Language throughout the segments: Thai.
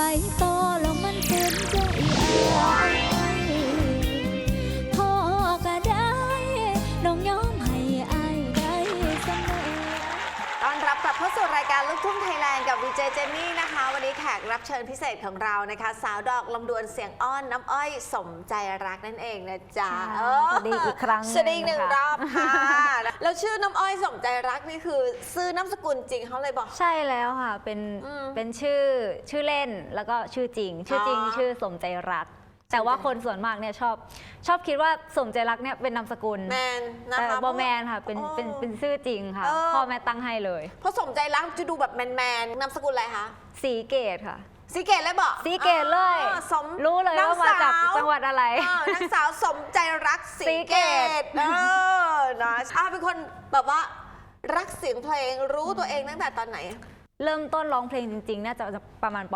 ไปต่อ การลูกทุ่งไทยแลนด์กับวีเจเจนนี่นะคะ วันนี้แขกรับเชิญพิเศษของเรานะคะ สาวดอกลำดวนเสียงอ้อนน้ำอ้อยสมใจรักนั่นเองนะจ๊ะค่ะเออสวัสดีอีกครั้งหนึ่งสวัสดีอีกหนึ่งนะคะรอบค่ะแล้วชื่อน้ำอ้อยสมใจรักนี่คือซื้อนามสกุลจริงเขาเลยบอก ใช่แล้วค่ะ เป็น อืมเป็นชื่อชื่อเล่นแล้วก็ชื่อจริง ชื่อจริงอ๋อ ชื่อสมใจรัก แต่ว่าคนส่วนมากเนี่ยชอบชอบคิดว่าสมใจรักเนี่ยเป็นนามสกุลแมนนะแต่คะ บอแมนค่ะเป็นอ๋อเป็นเป็นชื่อจริงค่ะเออ พ่อแม่ตั้งให้เลย เพราะสมใจรักจะดูแบบแมนแมนๆนามสกุลอะไรคะสีเกตค่ะ สีเกตเลยบอกสีเกตเลยอ๋อสมรู้เลยว่ามาจากจังหวัดอะไร เออนางสาวสมใจรักสีศรีเกเกตเออนะอ่าเป็นคนแบบว่า รักเสียงเพลงรู้ตัวเองตั้งแต่ตอนไหน เริ่มต้นร้องเพลงจริงๆ น่าจะประมาณป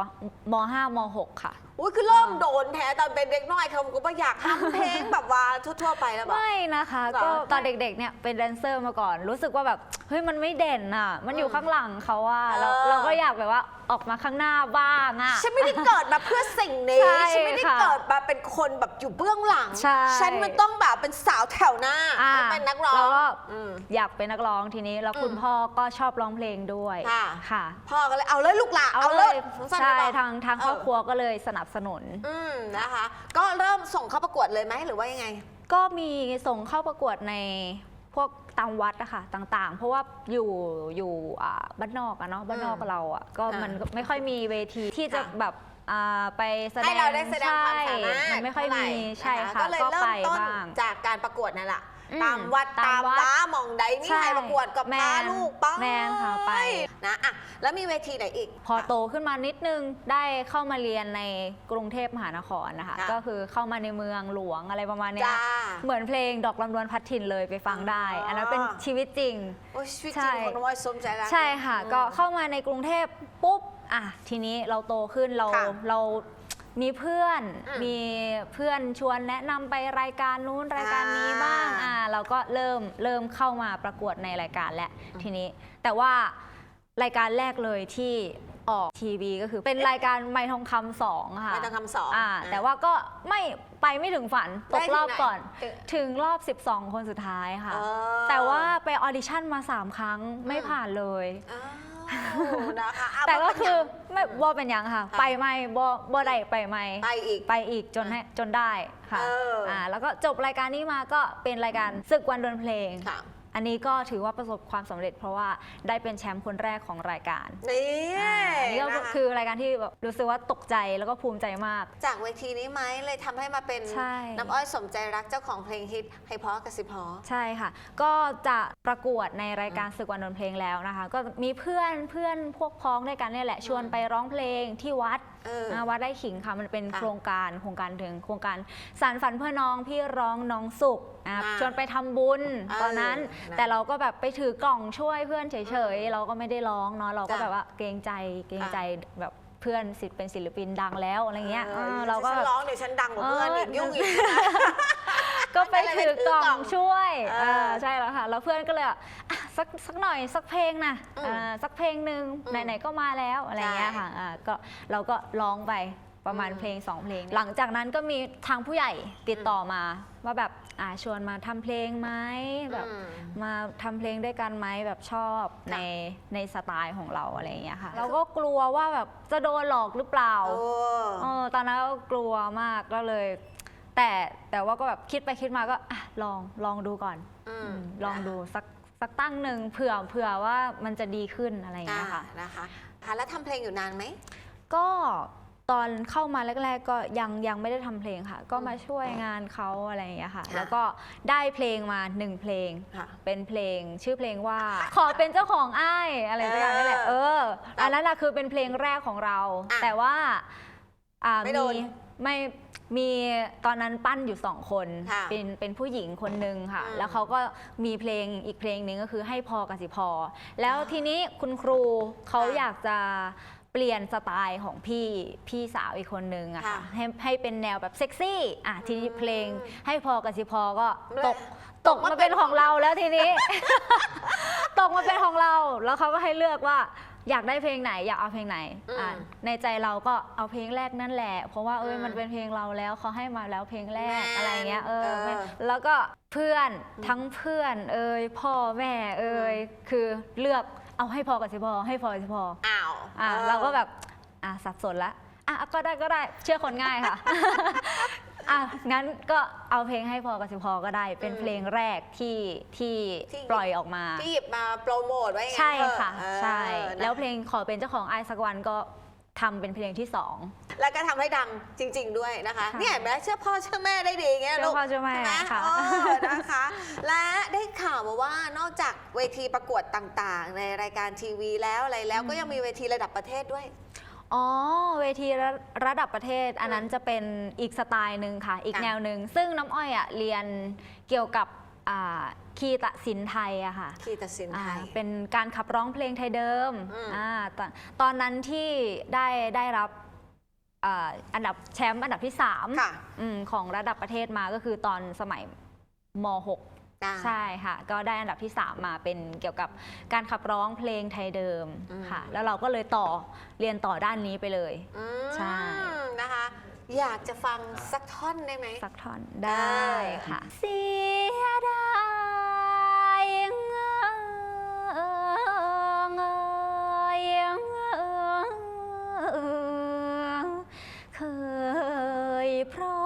ม 5 ม 6 ค่ะอุ้ยคือเริ่มโดนแท้ตอนเป็นเด็กน้อยเขาก็ว่าอยากทำเพลงแบบว่าทั่วๆไปแล้วแบบ ไม่นะคะเหรอก็ตอนเด็กๆเนี่ยเป็นแดนเซอร์มาก่อน รู้สึกว่าแบบเฮ้ยมันไม่เด่นอะ มันอยู่ข้างหลังเขาว่าเราเออ เราก็อยากแบบว่าออกมาข้างหน้าบ้างอะ ฉันไม่ได้เกิดมาเพื่อสิ่งนี้ ใช่ฉันไม่ได้ค่ะเกิดมาเป็นคนแบบอยู่เบื้องหลัง ใช่ ฉันมันต้องแบบเป็นสาวแถวหน้าอ่าเป็นนักร้อเรางก็อืม อยากเป็นนักร้องทีนี้แล้วคุณอืมพ่อก็ชอบร้องเพลงด้วยค่ะ ค่ะ พ่อก็เลยเอาเลยลูกหลานเอาเอาเลเลยยสั้นๆใช่เลยบอกทางทางครอบครัวก็เลยสนับสนุน อืมนะคะ ก็เริ่มส่งเข้าประกวดเลยไหมหรือว่ายังไง ก็มีส่งเข้าประกวดในพวกตามวัดอะค่ะต่างๆ เพราะว่าอยู่อยู่อ่าบ้านนอกอะเนาะบ้านนอกอืมเราอะก็ค่ะมันก็ไม่ค่อยมีเวทีที่จะค่ะ แบบอ่าไปแสดงให้เราได้แสดงความสามารถใช่มันไม่ค่อยมีเท่าไหร่ใช่นค่ะก็เลยเริ่ไปมต้นบ้างจากการ ประกวดนั่นแหละอืมตามวัดตาตามมวัดร้าหมองใดมีใช่ใครประกวดกับแมพานลูกป้าแมนค่ะไป นะอะแล้วมีเวทีไหนอีก พอโตขึ้นมานิดนึงได้เข้ามาเรียนในกรุงเทพมหานครนะคะ ค่ะ ก็คือเข้ามาในเมืองหลวงอะไรประมาณเนี้ย จ้า เหมือนเพลงดอกลำดวนพัดถิ่นเลยไปฟังได้ อ๋ออั อันนั้นเป็นชีวิตจริง โอ้ยชีวิตใช่จริงคนน้อยสมใจรัก ใช่ค่ะ อืมก็เข้ามาในกรุงเทพปุ๊บอะทีนี้เราโตขึ้นเราค่ะเรา มีเพื่อนอืมมีเพื่อนชวนแนะนำไปรายการนู้นรายการนี้บ้างอ่าอ่าเราก็เริ่มเริ่มเข้ามาประกวดในรายการแล้วอืมทีนี้ แต่ว่ารายการแรกเลยที่ออกทีวีก็คือเป็นรายการไม่ทองคำสองค่ะ ไม่ต้องคำสอนอ่าอะ แต่ว่าก็ไม่ไปไม่ถึงฝันตได้กรอบที่ไหนก่อนถึงถึงรอบ 12 คนสุดท้ายค่ะ เออแต่ว่าไปออดิชั่นมา 3 ครั้งไม่อืมผ่านเลยอ้า วนะคะะแต่ก็มันเป็นคือยังไม่บ่เป็นหยังค่ะค่ะ ไปไม่บ่บ่ได้ไปไม่ไปอีก ไปอีกจนให้จนได้ค่ะเอออ่่าแล้วก็จบรายการนี้มาก็เป็นรายการศึกวันดนเพลง ค่ะ อันนี้ก็ถือว่าประสบความสำเร็จ เพราะว่าได้เป็นแชมป์คนแรกของรายการนี่อ่าอันนี้ก็นะคะคือรายการที่แบบรู้สึกว่าตกใจแล้วก็ภูมิใจมาก จากเวทีนี้ไหมเลยทำให้มาเป็นใช่ น้ำอ้อยสมใจรักเจ้าของเพลงฮิตให้เพราะกระสิบเพอ ใช่ค่ะ ก็จะประกวดในรายการศึกวันดนเพลงแล้วนะคะ ก็มีเพื่อนเพื่อนพวกพ้องด้วยกันเนี่ยแหละชวนไปร้องเพลงที่วัดเอออ่าวัดไร่ขิงค่ะมันเป็นค่ะโครงการโครงการถึงโครงการสารฝันเพื่อน้องพี่ร้องน้องสุขอะอ่าชวนไปทำบุญเออตอนนั้นนะแต่เราก็แบบไปถือกล่องช่วยเพื่อนเฉยๆ เราก็ไม่ได้ร้องเนาะเราก็จ้ะแบบว่าเกรงใจเกรงใจแบบเพื่อนศิลป์เป็นศิลปินดังแล้วอะไรเงี้ยเอเอออเราก็ฉันแบบ ร้องเดี๋ยวฉันดังกว่าเพื่อนอีกเออยุ่งอีกนะก็ไปถือกล่องช่วยเออ เออใช่แล้วค่ะ แล้วเพื่อนก็เลยอะอะสักสักหน่อยสักเพลงนะอืมอ่าสักเพลงหนึ่งอืมไหนๆก็มาแล้วอะไรเงี้ยใช่ค่ะอ่าก็เราก็ร้องไป ประมาณอืมเพลงสองเพลง หลังจากนั้นก็มีทางผู้ใหญ่ติดต่อมา ว่าแบบอ่าชวนมาทำเพลงไหมแบบอืม มาทำเพลงด้วยกันไหมแบบชอบค่ะในในสไตล์ของเราอะไรอย่างเงี้ยค่ะ เราก็กลัวว่าแบบจะโดนหลอกหรือเปล่าโอ้เออตอนนั้นก็กลัวมากก็เลย แต่แต่ว่าก็แบบคิดไปคิดมาก็อะลองลองดูก่อนอืมอืมลองดูสักสักตั้งหนึ่งเผื่อเผื่อว่ามันจะดีขึ้นอะไรอย่างอ่าเงี้ยค่ะ นะคะค่ะแล้วทำเพลงอยู่นานไหม ก็ ตอนเข้ามาแรก ๆ ก็ยังยังไม่ได้ทำเพลงค่ะ ก็มาอืมช่วยงานเขาอะไรอย่างเงี้ยค่ะค่ะ แล้วก็ได้เพลงมาหนึ่งเพลง ค่ะ เป็นเพลงชื่อเพลงว่า ขอเป็นเจ้าของอ้ายอะไรสักอย่างนี่แหละเอเออออันนั้นนะคือเป็นเพลงแรกของเรา อะแต่ว่าอ่าไม่โดมีนไม่มีตอนนั้นปั้นอยู่สองคน ค่ะเป็นเป็นผู้หญิงคนหนึ่งค่ะ อืมแล้วเขาก็มีเพลงอีกเพลงหนึ่งก็คือให้พอกับสิพอ แล้วอ่าทีนี้คุณครูเขาค่ะ อยากจะ เปลี่ยนสไตล์ของพี่พี่สาวอีกคนนึงอะค่ะค่ะให้ให้เป็นแนวแบบเซ็กซี่อะทีนี้อืมเพลงให้พอกับสิพอก็ตกตตกกมามาเป็เป็นนขขอองงเราแล้วทีนี้ ตกมาเป็นของเราแล้วเขาก็ให้เลือกว่า อยากได้เพลงไหน อยากเอาเพลงไหนอืมอะในใจเราก็เอาเพลงแรกนั่นแหละ เพราะว่าเอ้ยอืมมันเป็นเพลงเราแล้วเขาให้มาแล้วเพลงแรกแม่อะไรเงี้ยเออเออไม่แล้วก็เพื่อนทั้งเพื่อน เอ่ยพ่อแม่เอ่ยคือเลือก เอาให้พอกับสิพอให้พอกับสิพออ้าวอะออเราก็แบบอะสับสนละอะก็ได้ก็ได้เชื่อคนง่ายค่ะ อะงั้นก็เอาเพลงให้พอกับสิพอก็ได้ เป็นอืมเพลงแรกที่ที่ที่ปล่อยออกมาที่หยิบมาโปรโมทไว้อย่างนั้นใช่เถอค่ะเออใช่นะแล้วเพลงขอเป็นเจ้าของไอสักวันก็ทำเป็นเพลงที่สองแล้วก็ทำให้ดังจริง ๆ ด้วยนะคะค่ะเนี่ยเห็นไหมเชื่อพ่อเชื่อแม่ได้ดีอย่างเงี้ยเชื่ลูอกพ่อเชื่อแม่ใช่ไหมค่ะเออนะคะ และได้ข่าวมาว่านอก จากเวทีประกวดต่างๆ ในรายการทีวีแล้วอะไรแล้วก็ยังมีเวทีระดับประเทศด้วย อ๋อ เวทีระระดับประเทศ อันนั้นจะเป็นอีกสไตล์หนึ่งค่ะ อีกค่ะ แนวหนึ่งซึ่งน้ำอ้อยอะเรียนเกี่ยวกับอ่าคีตศิลป์ไทยอะค่ะที่ตัดสินไทอ่ายเป็นการขับร้องเพลงไทยเดิมอืมอ่าตอนตอนนั้นที่ได้ได้รับอ่าอันดับแชมป์อันดับที่3ค่ะ อืมของระดับประเทศมาก็คือตอนสมัยม .6 ได้ ใช่ค่ะ ก็ได้อันดับที่ 3 มาเป็นเกี่ยวกับการขับร้องเพลงไทยเดิมอืมค่ะ แล้วเราก็เลยต่อเรียนต่อด้านนี้ไปเลยอืมใช่นะคะ อยากจะฟังสักท่อนได้ไหมสักท่อนได้ค่ะ เสียดายเงยเคยพรอ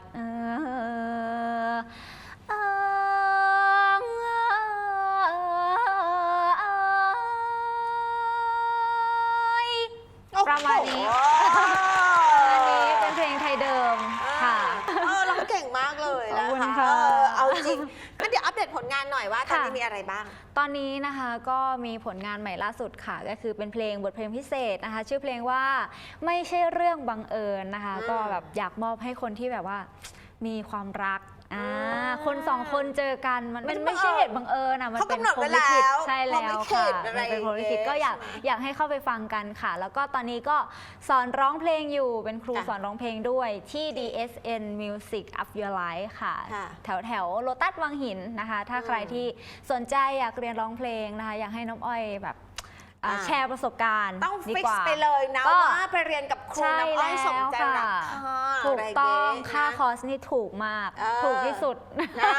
ดเอ่ย ตผลงานหน่อยว่าตอนนี้ค่ะมีอะไรบ้าง ตอนนี้นะคะก็มีผลงานใหม่ล่าสุดค่ะ ก็คือเป็นเพลงบทเพลงพิเศษนะคะ ชื่อเพลงว่าไม่ใช่เรื่องบังเอิญนะคะอืมก็แบบอยากมอบให้คนที่แบบว่ามีความรัก อ่าอืมคนสองคนเจอกันมันมัมันนไม่ไม่ใช่บังเอิญเหตุบังเอิญอะมันเขาเป็นกำหนดพรหมไว้ลิขิตแล้วใช่พรหมแล้ลิวขิค่ะตอะไรมันเป็นพรหมลิขิตอย่างเงี้ยก็อยากใช่ไหมอยากให้เข้าไปฟังกันค่ะ แล้วก็ตอนนี้ก็สอนร้องเพลงอยู่เป็นครูค่ะสอนร้องเพลงด้วยที่ DSN Music Up Your Life ค่ะค่ะแถวแถวโลตัสวังหินนะคะ ถ้าอืมใครที่สนใจอยากเรียนร้องเพลงนะคะ อยากให้น้องอ้อยแบบ อ่าอ่าแชร์ประสบการณ์ต้องดีฟิกกว่า ซ์ไปเลยนะก็ว่าไปเรียนกับครูใช่น้ำอ้อยสมใจแล้วรักค่ะค่ะถูกต้องะไรค่าย่งคอร์สนี่ถูกมากเออถูกที่สุด นะ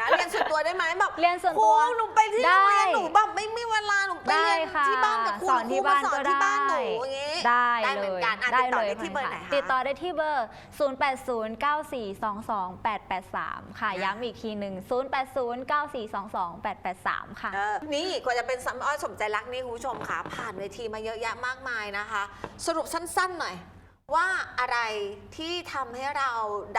นะเรียนส่วนตัวได้ไหมแบบเรียนส่วนครูตัวหนูไปที่โรงเรียนได้ หนูแบบไม่มีเวลาหนูไปได้เรียนค่ะที่บ้านกับครูสอนที่บ้านครูมก็สอที่บ้านหนูได้อย่างงี้ได้ได้เลเหมือนยกันอะได้ติดต่อเลยได้ที่เบอร์ไหนค่ะคะ ติดต่อได้ที่เบอร์ 0809422883 ค่ะ ย้ำอีกทีหนึ่ง 0809422883 ค่ะ เออนี่กว่าจะเป็นซ้ำอ้อยสมใจรักนี่คุณผู้ชมค่ะผ่านเวทีมาเยอะแยะมากมายนะคะ สรุปสั้นๆหน่อย ว่าอะไรที่ทำให้เรา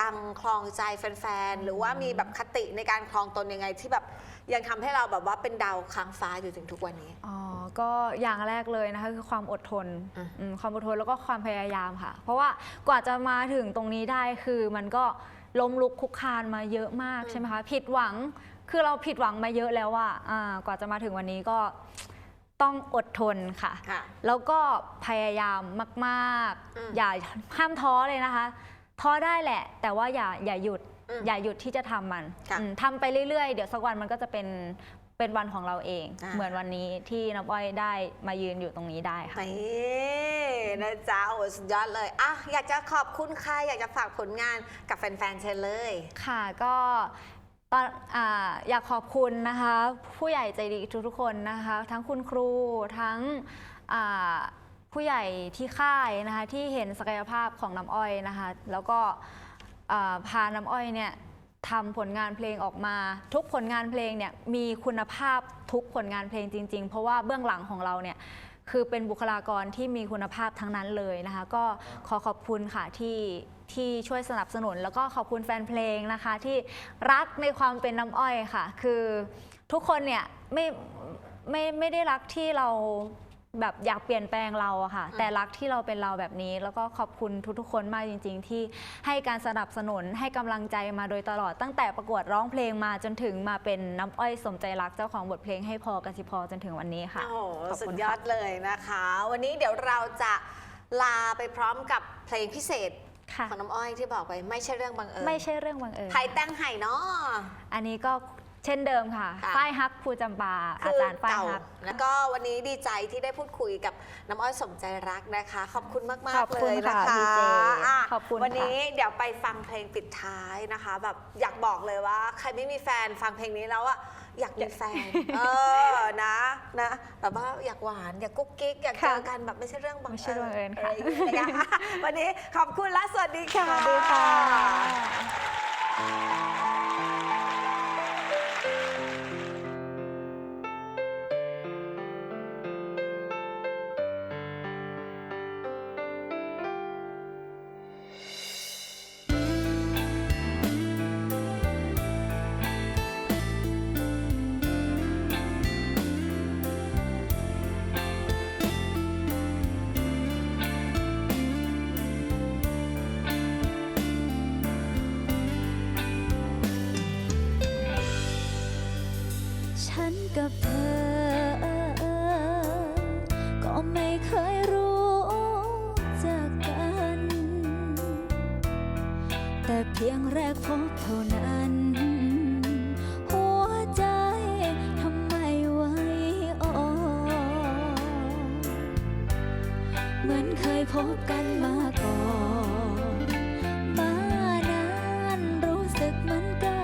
ดังคลองใจแฟนๆ หรือว่ามีแบบคติในการคลองตนยังไงที่แบบยังทำให้เราแบบว่าเป็นดาวค้างฟ้าอยู่ถึงทุกวันนี้ อ๋อ ก็อย่างแรกเลยนะคะคือความอดทนอืม อืมความอดทนแล้วก็ความพยายามค่ะ เพราะว่ากว่าจะมาถึงตรงนี้ได้คือมันก็ล้มลุกคลุกคลานมาเยอะมากใช่ไหมคะ ผิดหวัง คือเราผิดหวังมาเยอะแล้วอะอ่ากว่าจะมาถึงวันนี้ก็ ต้องอดทนค่ะ ค่ะ แล้วก็พยายามมากอืม ๆ อย่าห้ามท้อเลยนะคะ ท้อได้แหละ แต่ว่าอย่าอย่าหยุด อืม อย่าหยุดที่จะทำมันค่ะอืมทำไปเรื่อย ๆ เดี๋ยวสักวันมันก็จะเป็นเป็นวันของเราเอง อ่า เหมือนวันนี้ที่น้ำอ้อยได้มายืนอยู่ตรงนี้ได้ค่ะ นี่นะจ๊ะโอ้สุดยอดเลยอะอยากจะขอบคุณใครอยากจะฝากผลงานกับแฟนๆเชิญเลย ค่ะก็ ตอนออยากขอบคุณนะคะ ผู้ใหญ่ใจดีทุกๆคนนะคะ ทั้งคุณครูทั้งผู้ใหญ่ที่ค่ายนะคะที่เห็นศักยภาพของน้ำอ้อยนะคะ แล้วก็พาน้ำอ้อยเนี่ยทำผลงานเพลงออกมา ทุกผลงานเพลงเนี่ยมีคุณภาพทุกผลงานเพลงจริง ๆ เพราะว่าเบื้องหลังของเราเนี่ย คือเป็นบุคลากรที่มีคุณภาพทั้งนั้นเลยนะคะ ก็ขอขอบคุณค่ะที่ที่ช่วยสนับสนุน แล้วก็ขอบคุณแฟนเพลงนะคะ ที่รักในความเป็นน้ำอ้อยค่ะ คือทุกคนเนี่ยไม่ไม่ไม่ได้รักที่เรา แบบอยากเปลี่ยนแปลงเราอะค่ะ แต่รักที่เราเป็นเราแบบนี้ แล้วก็ขอบคุณทุกๆคนมากจริง ๆ ที่ให้การสนับสนุนให้กำลังใจมาโดยตลอด ตั้งแต่ประกวดร้องเพลงมาจนถึงมาเป็นน้ำอ้อยสมใจรักเจ้าของบทเพลงให้พอกสิพอจนถึงวันนี้ค่ะโอ้โหขอบสุคุดณยอดเลยนะคะ วันนี้เดี๋ยวเราจะลาไปพร้อมกับเพลงพิเศษค่ะของน้ำอ้อยที่บอกไปไม่ใช่เรื่องบังเอิญไม่ใช่เรื่องบังเอิญใครแต่งให้เนาะอันนี้ก็ เช่นเดิมค่ะค่ะ ฝ้ายฮักภูจำปา อาจารย์ฝ้ายเก่าฮัก แล้วก็วันนี้ดีใจที่ได้พูดคุยกับน้ำอ้อยสมใจรักนะคะ ขอบคุณมาก ขอบๆคุเลณยนะค่ะคะพี่เจอะขอบคุณวันค่ะนี้เดี๋ยวไปฟังเพลงปิดท้ายนะคะ แบบอยากบอกเลยว่า ใครไม่มีแฟนฟังเพลงนี้แล้วอะอยากมีแฟน เออนะนะแบบว่าอยากหวานอยากกุ๊กกิ๊กอยากเจอกันแบบไม่ใช่เรื่องบังไม่ใช่เรื่องบังเอิญค่ะไรอย่างเงี้ยนะคะวันนี้ขอบคุณและสวัสดีค่ะ สวัสดีค่ะ เหมือนเคยพบกันมาก่อน มานานรู้สึกเหมือนกัน